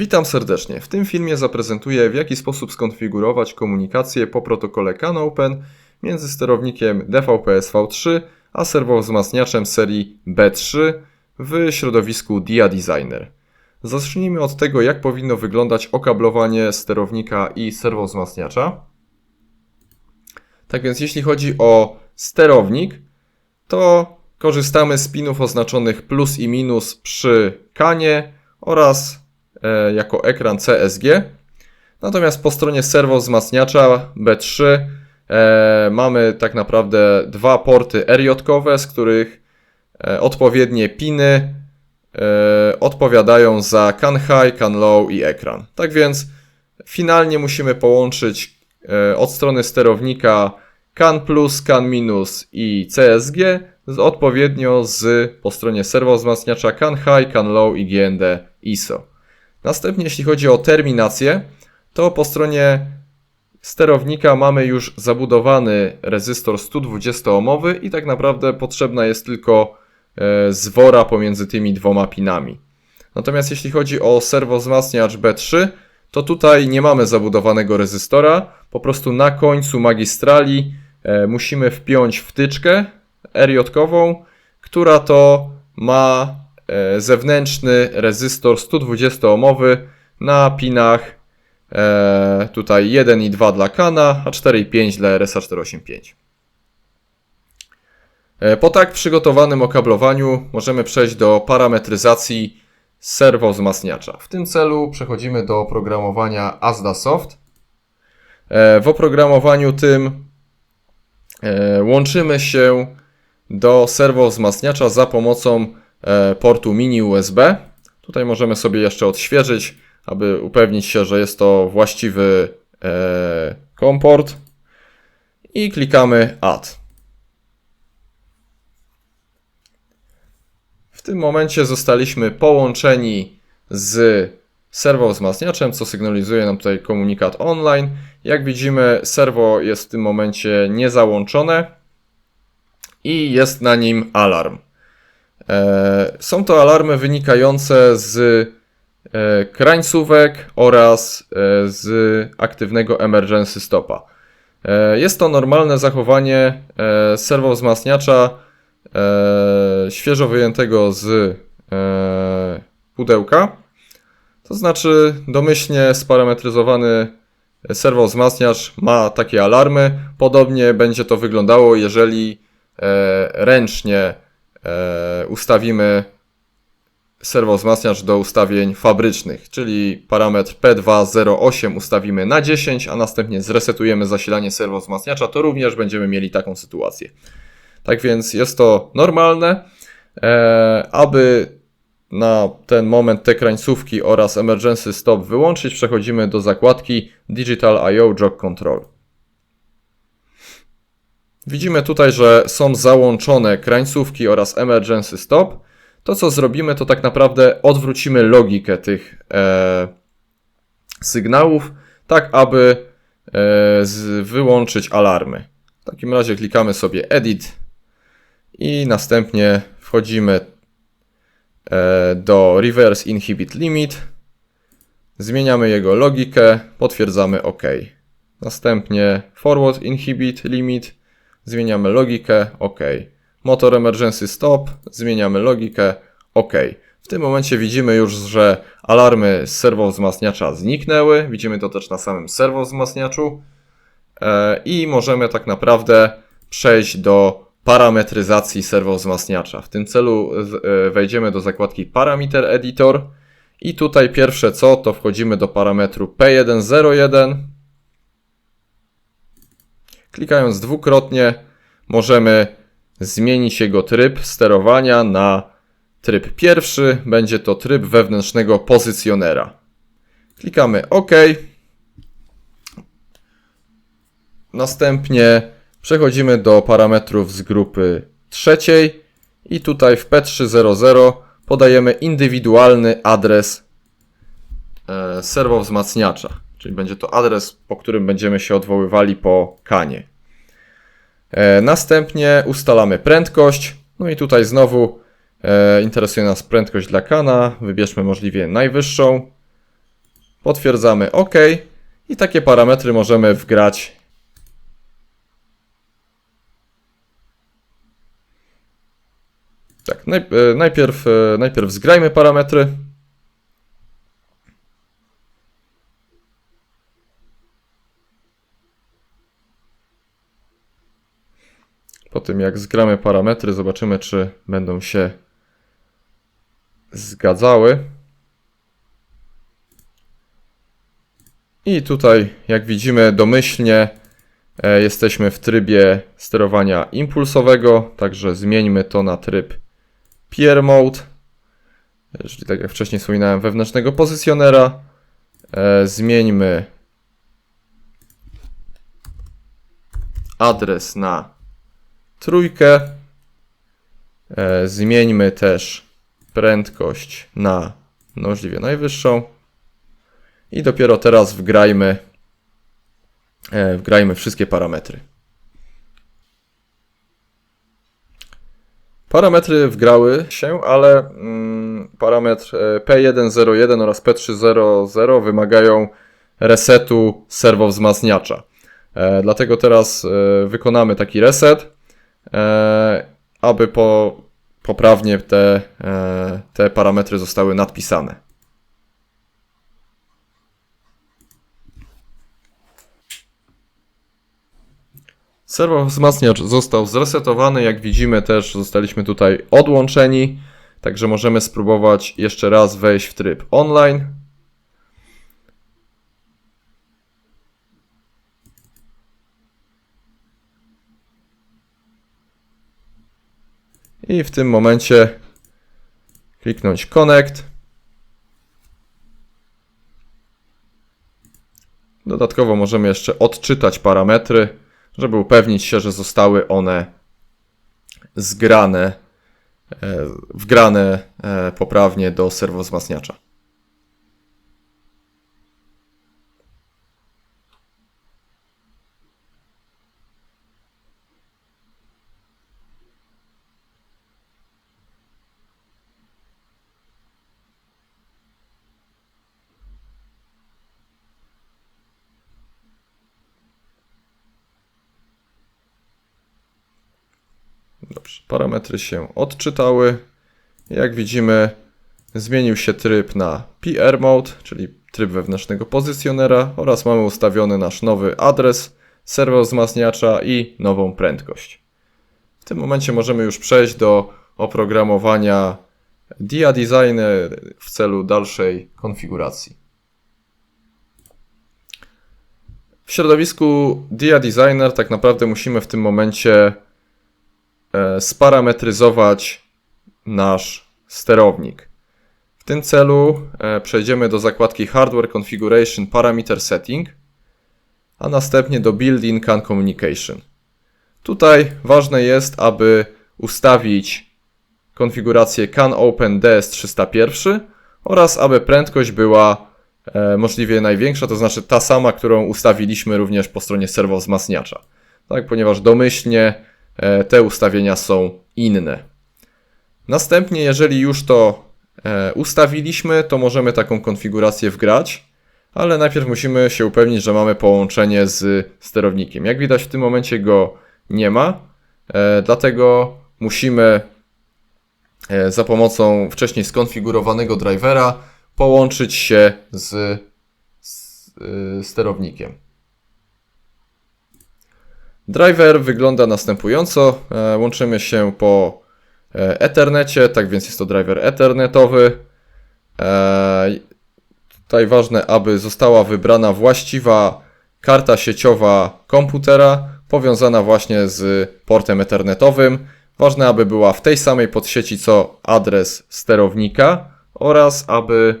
Witam serdecznie. W tym filmie zaprezentuję w jaki sposób skonfigurować komunikację po protokole CAN-Open między sterownikiem DVP-SV3 a serwowzmacniaczem serii B3 w środowisku DIA Designer. Zacznijmy od tego, jak powinno wyglądać okablowanie sterownika i serwowzmacniacza. Tak więc jeśli chodzi o sterownik, to korzystamy z pinów oznaczonych plus i minus przy kanie oraz jako ekran CSG. Natomiast po stronie serwowzmacniacza B3 e, mamy tak naprawdę dwa porty RJ-kowe, z których e, odpowiednie piny e, odpowiadają za can high, can low i ekran. Tak więc finalnie musimy połączyć e, od strony sterownika CAN plus, CAN minus i CSG z, odpowiednio z po stronie serwowzmacniacza CAN high, CAN low i GND ISO. Następnie jeśli chodzi o terminację, to po stronie sterownika mamy już zabudowany rezystor 120-ohmowy i tak naprawdę potrzebna jest tylko e, zwora pomiędzy tymi dwoma pinami. Natomiast jeśli chodzi o serwowzmacniacz B3, to tutaj nie mamy zabudowanego rezystora, po prostu na końcu magistrali e, musimy wpiąć wtyczkę RJ-kową, która to ma zewnętrzny rezystor 120-ohmowy na pinach e, tutaj 1 i 2 dla Kana, a 4 i 5 dla RSA 485. E, Po tak przygotowanym okablowaniu możemy przejść do parametryzacji serwowzmacniacza. W tym celu przechodzimy do oprogramowania Asda Soft. E, W oprogramowaniu tym e, łączymy się do serwowzmacniacza za pomocą e, portu mini USB. Tutaj możemy sobie jeszcze odświeżyć, aby upewnić się, że jest to właściwy e, komport. I klikamy Add. W tym momencie zostaliśmy połączeni z serwowzmacniaczem, co sygnalizuje nam tutaj komunikat online. Jak widzimy, serwo jest w tym momencie niezałączone i jest na nim alarm. E, Są to alarmy wynikające z e, krańcówek oraz e, z aktywnego emergency stopa. Jest to normalne zachowanie serwowzmacniacza świeżo wyjętego z pudełka. To znaczy domyślnie sparametryzowany serwowzmacniacz ma takie alarmy. Podobnie będzie to wyglądało, jeżeli ręcznie ustawimy serwowzmacniacz do ustawień fabrycznych, czyli parametr P208 ustawimy na 10, a następnie zresetujemy zasilanie serwowzmacniacza, to również będziemy mieli taką sytuację. Tak więc jest to normalne, e, aby na ten moment te krańcówki oraz emergency stop wyłączyć, przechodzimy do zakładki Digital I.O. Jog Control. Widzimy tutaj, że są załączone krańcówki oraz emergency stop. To co zrobimy, to tak naprawdę odwrócimy logikę tych e, sygnałów, tak aby e, z, wyłączyć alarmy. W takim razie klikamy sobie Edit i następnie wchodzimy e, do Reverse Inhibit Limit. Zmieniamy jego logikę, potwierdzamy OK. Następnie Forward Inhibit Limit, zmieniamy logikę OK. Motor Emergency Stop, zmieniamy logikę OK. W tym momencie widzimy już, że alarmy z serwowzmacniacza zniknęły. Widzimy to też na samym serwowzmacniaczu. E, I możemy tak naprawdę przejść do parametryzacji serwowzmacniacza. W tym celu e, wejdziemy do zakładki Parameter Editor i tutaj pierwsze co to wchodzimy do parametru P101. Klikając dwukrotnie możemy zmienić jego tryb sterowania na tryb pierwszy. Będzie to tryb wewnętrznego pozycjonera. Klikamy OK. Następnie przechodzimy do parametrów z grupy trzeciej i tutaj w P300 podajemy indywidualny adres e, serwowzmacniacza, czyli będzie to adres, po którym będziemy się odwoływali po kanie. E, Następnie ustalamy prędkość, no i tutaj znowu e, interesuje nas prędkość dla kana, wybierzmy możliwie najwyższą. Potwierdzamy OK i takie parametry możemy wgrać Tak, e, najpierw, najpierw zgrajmy parametry. Po tym jak zgramy parametry, zobaczymy, czy będą się zgadzały. I tutaj, jak widzimy, domyślnie e, jesteśmy w trybie sterowania impulsowego, także zmieńmy to na tryb Peer Mode, czyli tak jak wcześniej wspominałem, wewnętrznego pozycjonera. E, zmieńmy adres na trójkę. E, zmieńmy też prędkość na możliwie najwyższą. I dopiero teraz wgrajmy, e, wgrajmy wszystkie parametry. Parametry wgrały się, ale mm, parametr e, P101 oraz P300 wymagają resetu serwowzmacniacza. E, dlatego teraz e, wykonamy taki reset, aby po, poprawnie te, e, te parametry zostały nadpisane. Serwowzmacniacz został zresetowany. Jak widzimy, też zostaliśmy tutaj odłączeni. Także możemy spróbować jeszcze raz wejść w tryb online. I w tym momencie kliknąć Connect. Dodatkowo możemy jeszcze odczytać parametry żeby upewnić się, że zostały one zgrane, e, wgrane e, poprawnie do serwowzmacniacza. Dobrze, parametry się odczytały. Jak widzimy, zmienił się tryb na PR Mode, czyli tryb wewnętrznego pozycjonera oraz mamy ustawiony nasz nowy adres serwowzmacniacza i nową prędkość. W tym momencie możemy już przejść do oprogramowania Dia Designer w celu dalszej konfiguracji. W środowisku Dia Designer tak naprawdę musimy w tym momencie sparametryzować nasz sterownik. W tym celu e, przejdziemy do zakładki Hardware Configuration Parameter Setting, a następnie do Build-in CAN Communication. Tutaj ważne jest, aby ustawić konfigurację CAN Open DS301 oraz aby prędkość była e, możliwie największa, to znaczy ta sama, którą ustawiliśmy również po stronie serwowzmacniacza. Tak, ponieważ domyślnie E, te ustawienia są inne. Następnie, jeżeli już to e, ustawiliśmy, to możemy taką konfigurację wgrać, ale najpierw musimy się upewnić, że mamy połączenie z sterownikiem. Jak widać, w tym momencie go nie ma, e, dlatego musimy za pomocą wcześniej skonfigurowanego drivera połączyć się z sterownikiem. Driver wygląda następująco. E, łączymy się po e, Ethernecie, tak więc jest to driver Ethernetowy. E, tutaj ważne, aby została wybrana właściwa karta sieciowa komputera, powiązana właśnie z portem Ethernetowym. Ważne, aby była w tej samej podsieci co adres sterownika oraz aby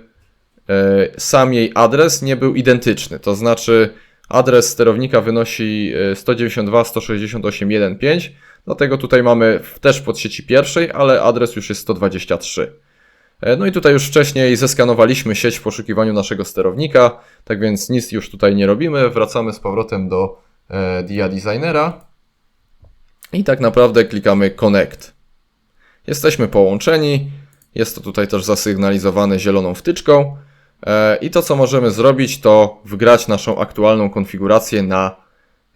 sam jej adres nie był identyczny. To znaczy, Adres sterownika wynosi 192.168.1.5, e, dlatego tutaj mamy też pod sieci pierwszej, ale adres już jest 123. E, no i tutaj już wcześniej zeskanowaliśmy sieć w poszukiwaniu naszego sterownika, tak więc nic już tutaj nie robimy. Wracamy z powrotem do e, Dia Designera i tak naprawdę klikamy Connect. Jesteśmy połączeni, jest to tutaj też zasygnalizowane zieloną wtyczką. E, I to, co możemy zrobić, to wgrać naszą aktualną konfigurację na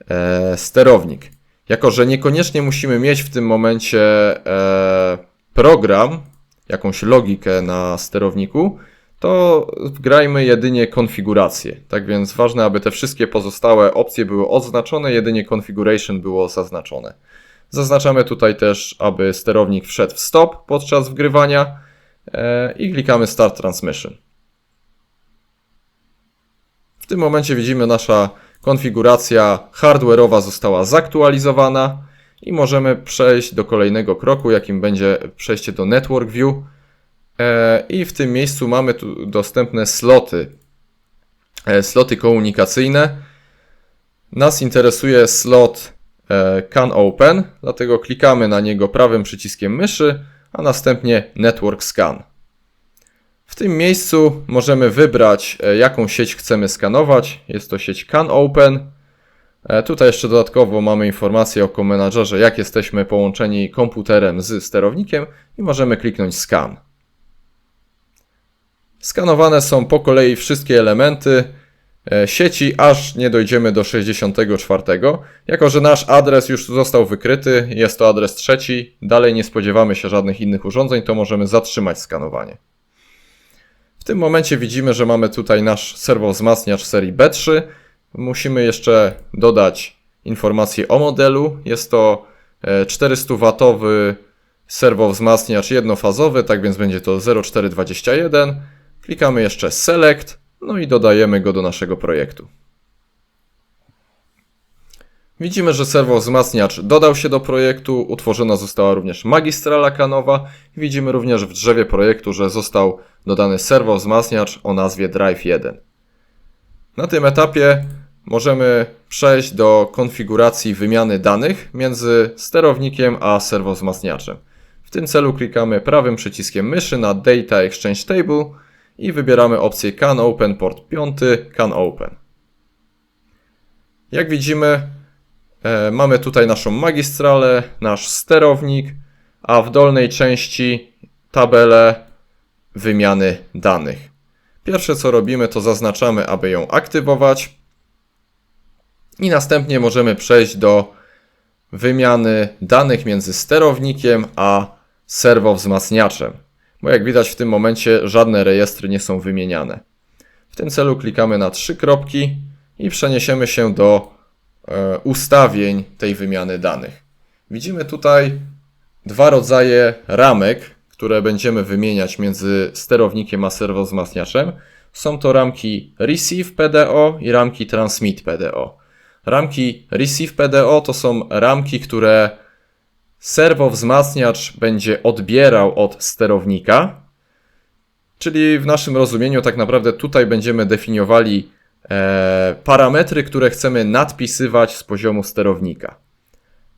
e, sterownik. Jako, że niekoniecznie musimy mieć w tym momencie e, program, jakąś logikę na sterowniku, to wgrajmy jedynie konfigurację. Tak więc ważne, aby te wszystkie pozostałe opcje były oznaczone, jedynie configuration było zaznaczone. Zaznaczamy tutaj też, aby sterownik wszedł w stop podczas wgrywania i klikamy Start Transmission. W tym momencie widzimy nasza konfiguracja hardware'owa została zaktualizowana i możemy przejść do kolejnego kroku, jakim będzie przejście do Network View. E, I w tym miejscu mamy tu dostępne sloty, e, sloty komunikacyjne. Nas interesuje slot e, Can Open, dlatego klikamy na niego prawym przyciskiem myszy, a następnie Network Scan. W tym miejscu możemy wybrać, e, jaką sieć chcemy skanować. Jest to sieć Can Open. E, Tutaj jeszcze dodatkowo mamy informację o komenadżerze, jak jesteśmy połączeni komputerem z sterownikiem i możemy kliknąć Scan. Skanowane są po kolei wszystkie elementy e, sieci, aż nie dojdziemy do 64. Jako, że nasz adres już został wykryty, jest to adres trzeci, dalej nie spodziewamy się żadnych innych urządzeń, to możemy zatrzymać skanowanie. W tym momencie widzimy, że mamy tutaj nasz serwowzmacniacz serii B3. Musimy jeszcze dodać informacje o modelu. Jest to 400W serwowzmacniacz jednofazowy, tak więc będzie to 0421. Klikamy jeszcze Select, no i dodajemy go do naszego projektu. Widzimy, że serwowzmacniacz dodał się do projektu, utworzona została również magistrala kanowa. Widzimy również w drzewie projektu, że został dodany serwowzmacniacz o nazwie Drive 1. Na tym etapie możemy przejść do konfiguracji wymiany danych między sterownikiem a serwowzmacniaczem. W tym celu klikamy prawym przyciskiem myszy na Data Exchange Table i wybieramy opcję Can Open port 5, Can Open. Jak widzimy, mamy tutaj naszą magistralę, nasz sterownik, a w dolnej części tabelę wymiany danych. Pierwsze co robimy, to zaznaczamy, aby ją aktywować, i następnie możemy przejść do wymiany danych między sterownikiem a serwowzmacniaczem, bo jak widać w tym momencie żadne rejestry nie są wymieniane. W tym celu klikamy na trzy kropki i przeniesiemy się do e, ustawień tej wymiany danych. Widzimy tutaj dwa rodzaje ramek, które będziemy wymieniać między sterownikiem a serwowzmacniaczem. Są to ramki Receive PDO i ramki Transmit PDO. Ramki Receive PDO to są ramki, które serwowzmacniacz będzie odbierał od sterownika, czyli w naszym rozumieniu tak naprawdę tutaj będziemy definiowali e, parametry, które chcemy nadpisywać z poziomu sterownika.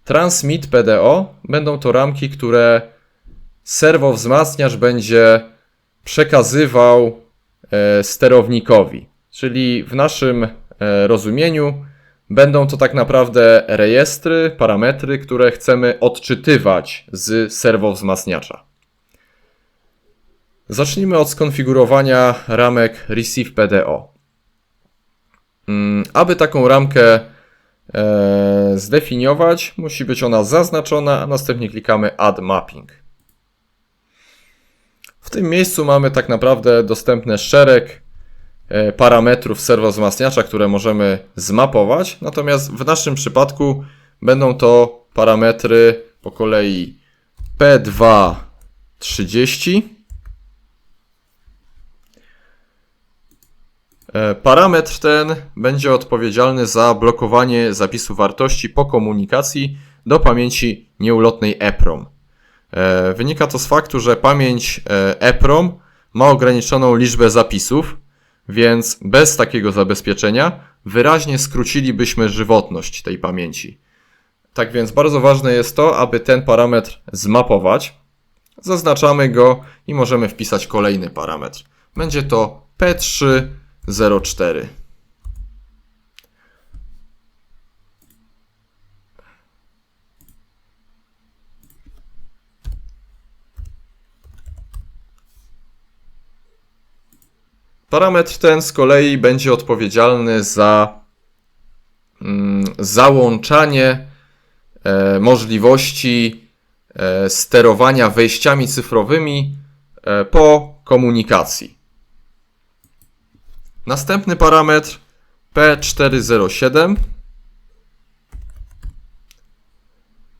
Transmit PDO będą to ramki, które serwowzmacniacz będzie przekazywał e, sterownikowi. Czyli w naszym e, rozumieniu będą to tak naprawdę rejestry, parametry, które chcemy odczytywać z serwowzmacniacza. Zacznijmy od skonfigurowania ramek Receive PDO. Mm, Aby taką ramkę e, zdefiniować, musi być ona zaznaczona, a następnie klikamy Add Mapping. W tym miejscu mamy tak naprawdę dostępny szereg e, parametrów serwowzmacniacza, które możemy zmapować. Natomiast w naszym przypadku będą to parametry po kolei P230. E, Parametr ten będzie odpowiedzialny za blokowanie zapisu wartości po komunikacji do pamięci nieulotnej EPROM. E, Wynika to z faktu, że pamięć e, EPROM ma ograniczoną liczbę zapisów, więc bez takiego zabezpieczenia wyraźnie skrócilibyśmy żywotność tej pamięci. Tak więc bardzo ważne jest to, aby ten parametr zmapować. Zaznaczamy go i możemy wpisać kolejny parametr. Będzie to P304. Parametr ten z kolei będzie odpowiedzialny za mm, załączanie e, możliwości e, sterowania wejściami cyfrowymi e, po komunikacji. Następny parametr P407.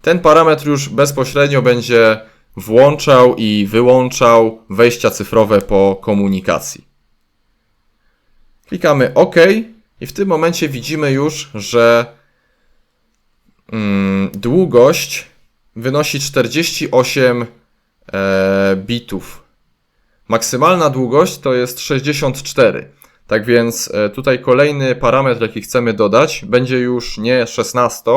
Ten parametr już bezpośrednio będzie włączał i wyłączał wejścia cyfrowe po komunikacji. Klikamy OK i w tym momencie widzimy już, że mm, długość wynosi 48 e, bitów. Maksymalna długość to jest 64. Tak więc e, tutaj kolejny parametr, jaki chcemy dodać, będzie już nie 16,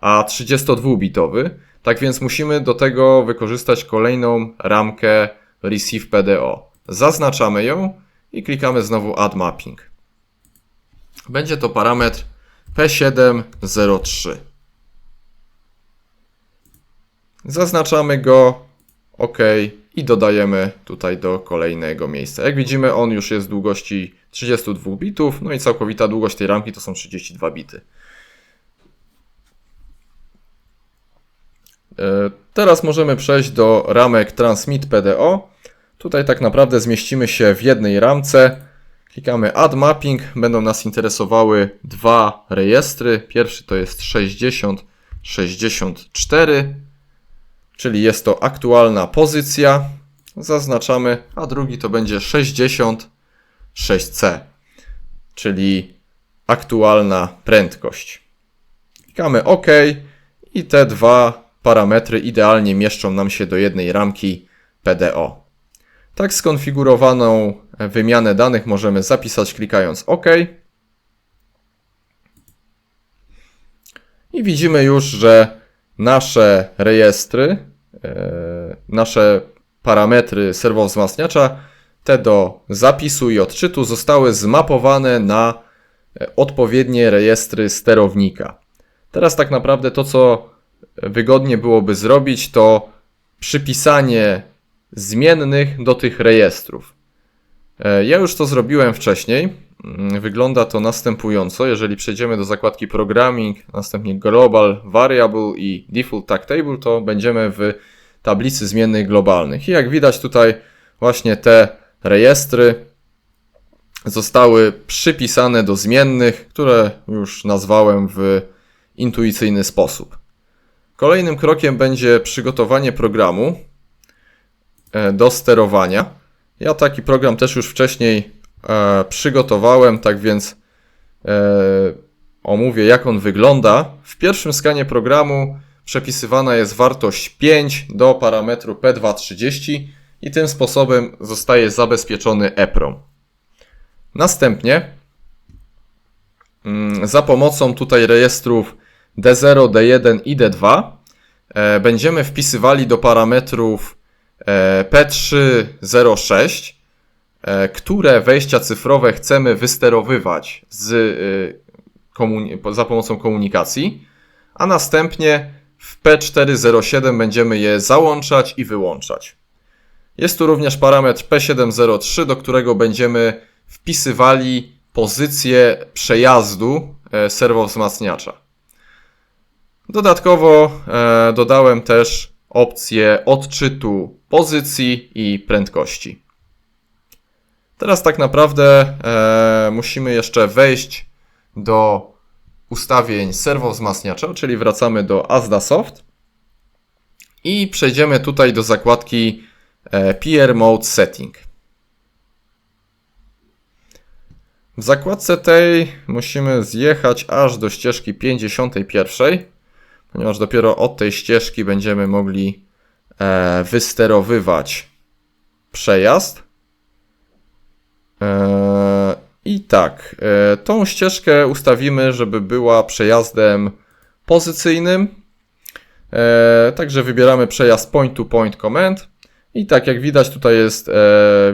a 32-bitowy. Tak więc musimy do tego wykorzystać kolejną ramkę Receive PDO. Zaznaczamy ją i klikamy znowu Add Mapping. Będzie to parametr P703. Zaznaczamy go OK i dodajemy tutaj do kolejnego miejsca. Jak widzimy, on już jest długości 32 bitów, no i całkowita długość tej ramki to są 32 bity. E, teraz możemy przejść do ramek Transmit PDO. Tutaj tak naprawdę zmieścimy się w jednej ramce. Klikamy Add Mapping. Będą nas interesowały dwa rejestry. Pierwszy to jest 60, 64, czyli jest to aktualna pozycja. Zaznaczamy, a drugi to będzie 66C, czyli aktualna prędkość. Klikamy OK i te dwa parametry idealnie mieszczą nam się do jednej ramki PDO. Tak skonfigurowaną wymianę danych możemy zapisać klikając OK. I widzimy już, że nasze rejestry, e, nasze parametry serwowzmacniacza, te do zapisu i odczytu zostały zmapowane na e, odpowiednie rejestry sterownika. Teraz tak naprawdę to, co wygodnie byłoby zrobić, to przypisanie zmiennych do tych rejestrów. E, ja już to zrobiłem wcześniej. Mm, wygląda to następująco. Jeżeli przejdziemy do zakładki Programming, następnie Global Variable i Default Tag Table, to będziemy w tablicy zmiennych globalnych. I jak widać tutaj właśnie te rejestry zostały przypisane do zmiennych, które już nazwałem w intuicyjny sposób. Kolejnym krokiem będzie przygotowanie programu e, do sterowania. Ja taki program też już wcześniej e, przygotowałem, tak więc e, omówię jak on wygląda. W pierwszym skanie programu przepisywana jest wartość 5 do parametru P230 i tym sposobem zostaje zabezpieczony EPROM. Następnie mm, za pomocą tutaj rejestrów D0, D1 i D2 e, będziemy wpisywali do parametrów P306, e, które wejścia cyfrowe chcemy wysterowywać z, za pomocą komunikacji, a następnie w P407 będziemy je załączać i wyłączać. Jest tu również parametr P703, do którego będziemy wpisywali pozycję przejazdu serwowzmacniacza. Dodatkowo e, dodałem też opcję odczytu pozycji i prędkości. Teraz tak naprawdę e, musimy jeszcze wejść do ustawień serwowzmacniacza, czyli wracamy do Azda Soft i przejdziemy tutaj do zakładki e, PR Mode Setting. W zakładce tej musimy zjechać aż do ścieżki 51 ponieważ dopiero od tej ścieżki będziemy mogli e, wysterowywać przejazd. E, I tak, e, tą ścieżkę ustawimy, żeby była przejazdem pozycyjnym. E, także wybieramy przejazd point to point command. I tak jak widać, tutaj jest e,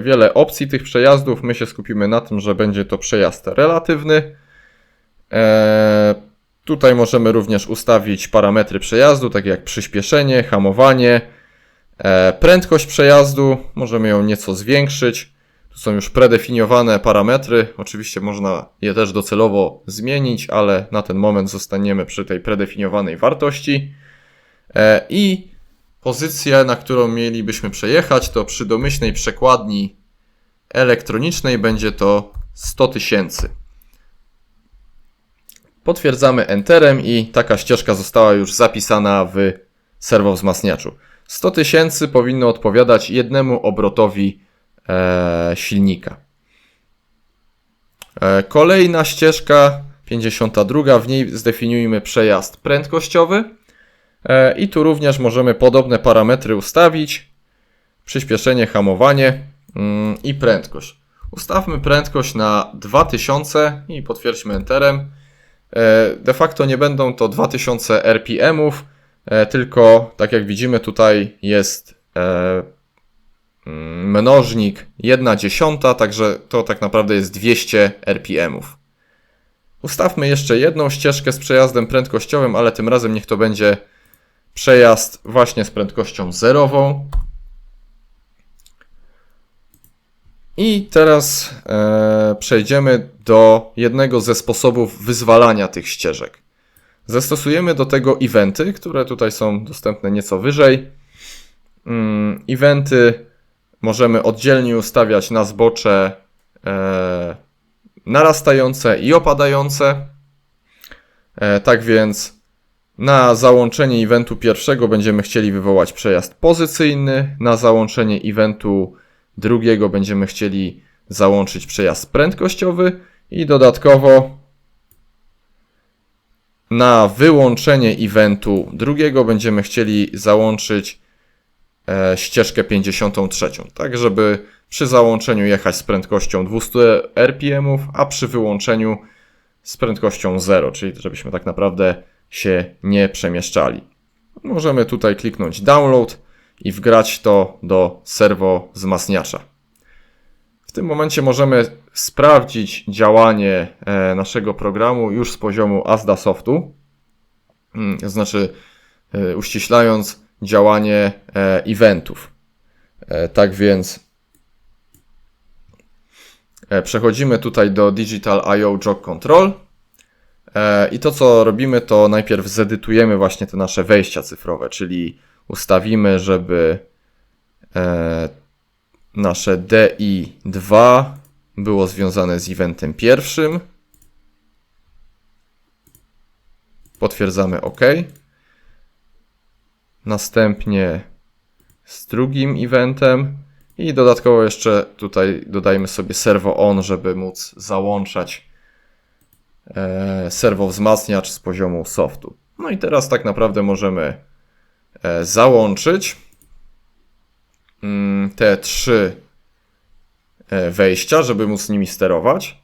wiele opcji tych przejazdów. My się skupimy na tym, że będzie to przejazd relatywny. E, Tutaj możemy również ustawić parametry przejazdu, takie jak przyspieszenie, hamowanie, prędkość przejazdu, możemy ją nieco zwiększyć. Tu są już predefiniowane parametry. Oczywiście można je też docelowo zmienić, ale na ten moment zostaniemy przy tej predefiniowanej wartości. E, I pozycję, na którą mielibyśmy przejechać, to przy domyślnej przekładni elektronicznej będzie to 100 tysięcy. Potwierdzamy Enterem i taka ścieżka została już zapisana w serwowzmacniaczu. 100 tysięcy powinno odpowiadać jednemu obrotowi e, silnika. E, kolejna ścieżka, 52, w niej zdefiniujmy przejazd prędkościowy. E, I tu również możemy podobne parametry ustawić. Przyspieszenie, hamowanie mm, i prędkość. Ustawmy prędkość na 2000 i potwierdźmy Enterem. E, De facto nie będą to 2000 RPMów, tylko tak jak widzimy tutaj jest e, mm, mnożnik 1 dziesiąta, także to tak naprawdę jest 200 RPMów. Ustawmy jeszcze jedną ścieżkę z przejazdem prędkościowym, ale tym razem niech to będzie przejazd właśnie z prędkością zerową. I teraz e, przejdziemy do jednego ze sposobów wyzwalania tych ścieżek. Zastosujemy do tego eventy, które tutaj są dostępne nieco wyżej. Mm, eventy możemy oddzielnie ustawiać na zbocze e, narastające i opadające. E, tak więc na załączenie eventu pierwszego będziemy chcieli wywołać przejazd pozycyjny, na załączenie eventu drugiego będziemy chcieli załączyć przejazd prędkościowy i dodatkowo na wyłączenie eventu drugiego będziemy chcieli załączyć e, ścieżkę 53, tak żeby przy załączeniu jechać z prędkością 200 RPM, a przy wyłączeniu z prędkością 0, czyli żebyśmy tak naprawdę się nie przemieszczali. Możemy tutaj kliknąć download i wgrać to do serwo wzmacniacza. W tym momencie możemy sprawdzić działanie e, naszego programu już z poziomu ASDA Softu, Mm, to znaczy e, uściślając działanie e, eventów. Tak więc przechodzimy tutaj do Digital I.O. Jog Control i to co robimy to najpierw zedytujemy właśnie te nasze wejścia cyfrowe, czyli ustawimy, żeby nasze DI2 było związane z eventem pierwszym. Potwierdzamy OK. Następnie z drugim eventem i dodatkowo jeszcze tutaj dodajmy sobie servo on, żeby móc załączać e, serwo wzmacniacz z poziomu softu. No i teraz tak naprawdę możemy E, załączyć mm, te trzy wejścia, żeby móc nimi sterować.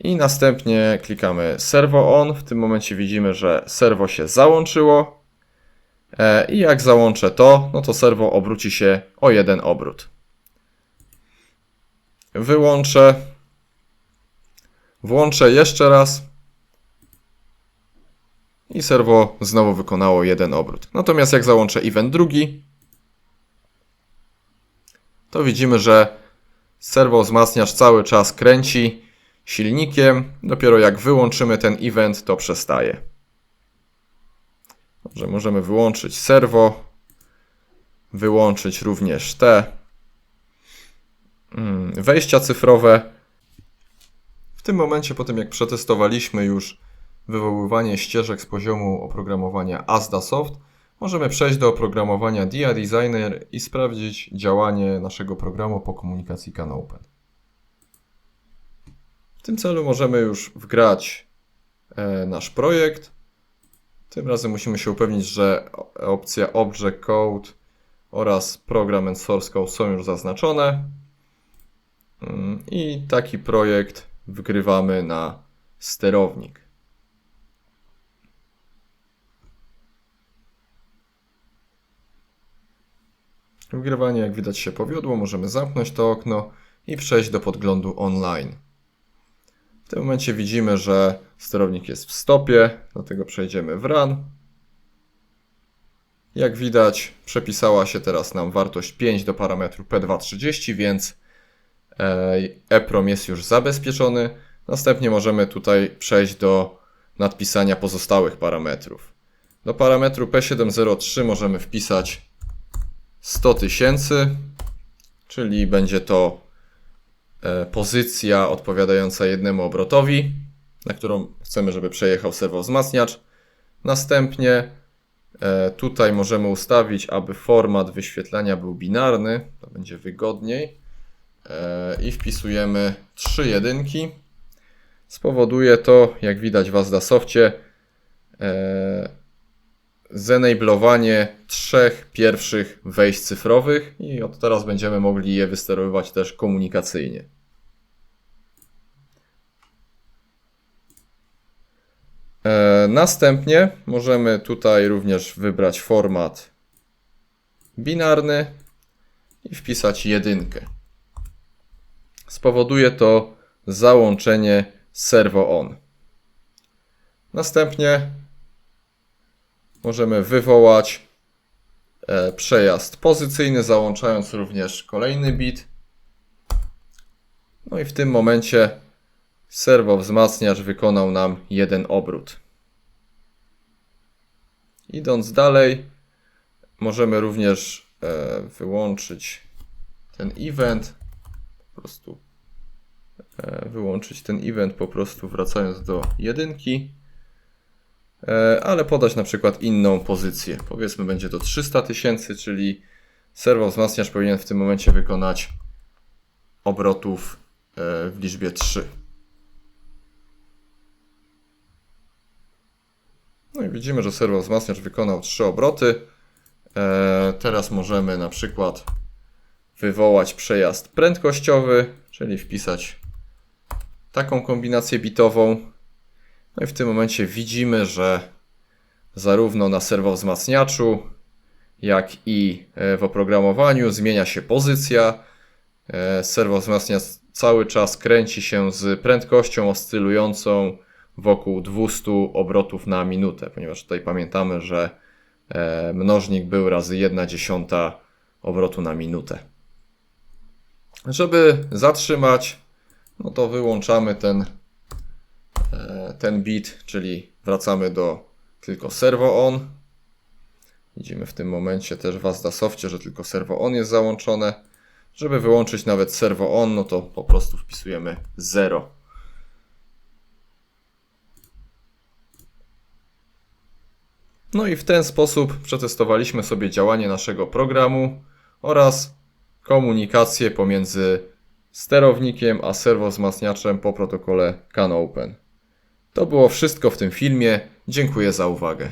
I następnie klikamy servo on. W tym momencie widzimy, że serwo się załączyło. E, I jak załączę to, no to serwo obróci się o jeden obrót. Wyłączę. Włączę jeszcze raz i serwo znowu wykonało jeden obrót. Natomiast jak załączę event drugi, to widzimy, że serwo wzmacniacz cały czas kręci silnikiem. Dopiero jak wyłączymy ten event, to przestaje. Dobrze, możemy wyłączyć serwo, wyłączyć również te mm, wejścia cyfrowe. W tym momencie, po tym jak przetestowaliśmy już wywoływanie ścieżek z poziomu oprogramowania ASDA Soft, możemy przejść do oprogramowania DIA Designer i sprawdzić działanie naszego programu po komunikacji CanOpen. W tym celu możemy już wgrać e, nasz projekt. Tym razem musimy się upewnić, że opcja Object Code oraz Program and Source Code są już zaznaczone. Mm, I taki projekt wgrywamy na sterownik. Wygrywanie, jak widać, się powiodło. Możemy zamknąć to okno i przejść do podglądu online. W tym momencie widzimy, że sterownik jest w stopie, dlatego przejdziemy w run. Jak widać, przepisała się teraz nam wartość 5 do parametru P230, więc e, EPROM jest już zabezpieczony. Następnie możemy tutaj przejść do nadpisania pozostałych parametrów. Do parametru P703 możemy wpisać 100 tysięcy, czyli będzie to e, pozycja odpowiadająca jednemu obrotowi, na którą chcemy, żeby przejechał serwowzmacniacz. Następnie e, tutaj możemy ustawić, aby format wyświetlania był binarny, to będzie wygodniej. E, I wpisujemy trzy jedynki. Spowoduje to, jak widać w Azdasoftie, e, zenablowanie trzech pierwszych wejść cyfrowych i od teraz będziemy mogli je wysterowywać też komunikacyjnie. E, Następnie możemy tutaj również wybrać format binarny i wpisać jedynkę. Spowoduje to załączenie servo on. Następnie możemy wywołać e, przejazd pozycyjny, załączając również kolejny bit. No i w tym momencie serwowzmacniacz wykonał nam jeden obrót. Idąc dalej, możemy również e, wyłączyć ten event. Po prostu e, wyłączyć ten event, po prostu wracając do jedynki. E, ale podać na przykład inną pozycję. Powiedzmy, będzie to 300 tysięcy, czyli serwowzmacniacz powinien w tym momencie wykonać obrotów e, w liczbie 3. No i widzimy, że serwowzmacniacz wykonał 3 obroty. E, Teraz możemy na przykład wywołać przejazd prędkościowy, czyli wpisać taką kombinację bitową. No i w tym momencie widzimy, że zarówno na serwowzmacniaczu, jak i e, w oprogramowaniu zmienia się pozycja. E, Serwowzmacniacz cały czas kręci się z prędkością oscylującą wokół 200 obrotów na minutę, ponieważ tutaj pamiętamy, że e, mnożnik był razy 1 dziesiąta obrotu na minutę. Żeby zatrzymać, no to wyłączamy ten, ten bit, czyli wracamy do tylko servo on. Widzimy w tym momencie też w Azdasoftie, że tylko servo on jest załączone. Żeby wyłączyć nawet servo on, no to po prostu wpisujemy 0. No i w ten sposób przetestowaliśmy sobie działanie naszego programu oraz komunikację pomiędzy sterownikiem a serwowzmacniaczem po protokole CAN Open. To było wszystko w tym filmie. Dziękuję za uwagę.